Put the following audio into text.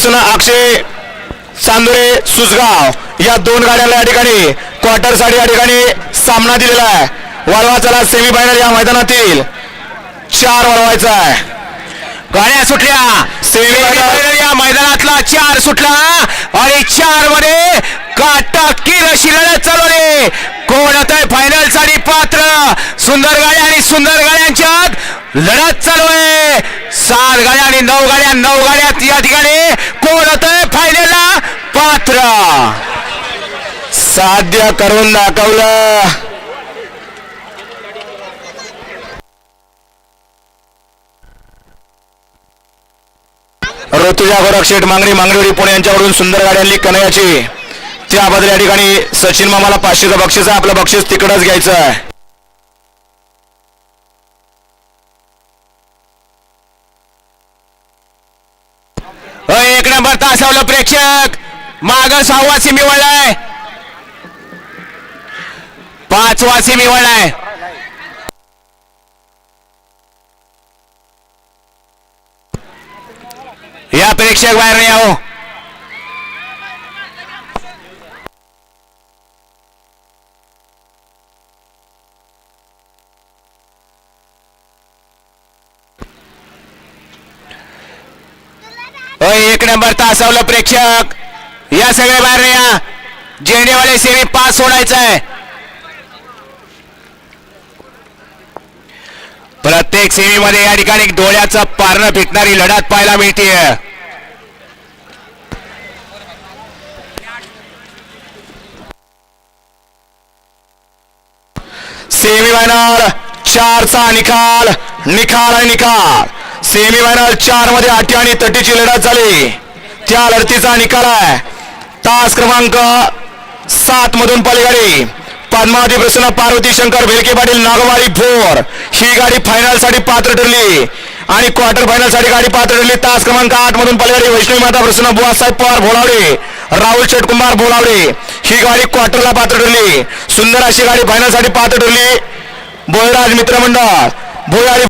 बसून अक्षय चांदुरे सुसगाव या दोन गाड्यांना या ठिकाणी क्वार्टरसाठी या ठिकाणी सामना दिलेला आहे. वळवा चला सेमी फायनल या मैदानातील चार वळवायचा आहे. गाड्या सुटल्या. सेमी फायनल या मैदानातला चार सुटला. आणि चारमध्ये काटाकीर अशी लढत चालवली कोण आता फायनलसाठी पात्र? सुंदर गाड्या आणि सुंदर गाड्यांच्यात लढत चालू आहे. सात गाड्या आणि नऊ गाड्या नऊ गाड्यात या ठिकाणी कोण होत फायनलला पात्र. साध्य करून दाखवलं. ऋतुजा गोरक्षेठ शेठ मांगणी मांगणीवडी पुणे यांच्याकडून सुंदर गाड्यांनी कनयाची त्याबद्दल या ठिकाणी सचिन मामाला पाचशेचं बक्षीस आहे. आपलं बक्षीस तिकडच घ्यायचं आहे. नंबर तासावलं प्रेक्षक. माग सहावा सिमी वळलाय पाचवा सिमी वळलाय या प्रेक्षक बाहेर नाही आहो नंबर तासवलं प्रेक्षक. या सगळे बाहेर या झेंडेवाले सेमी पास सोडायचं आहे. प्रत्येक सेमीमध्ये या ठिकाणी डोळ्याचं पारणं फिटणारी लढत पाहायला मिळते सेमी फायनल चारचा निकाल निकाल आणि निकाल सेमी फायनल चारमध्ये आठी आणि तटीची लढत झाली. त्या लढतीचा निकाल आहे. तास क्रमांक सात मधून पलीगाडी पद्मावती प्रसन्न पार्वती शंकर भेलके पाटील नागवाडी भोर. ही गाडी फायनलसाठी पात्र ठरली. आणि क्वार्टर फायनलसाठी गाडी पात्र ठरली. तास क्रमांक आठ मधून पलीगाडी वैष्णवी माता प्रसन्न बुवासाहेब पवार भोलावडे. राहुल शेटकुमार भोलावडे. ही गाडी क्वार्टरला पात्र ठरली. सुंदर अशी गाडी फायनलसाठी पात्र ठरली. बोलराज मित्रमंडळ. भोयाळी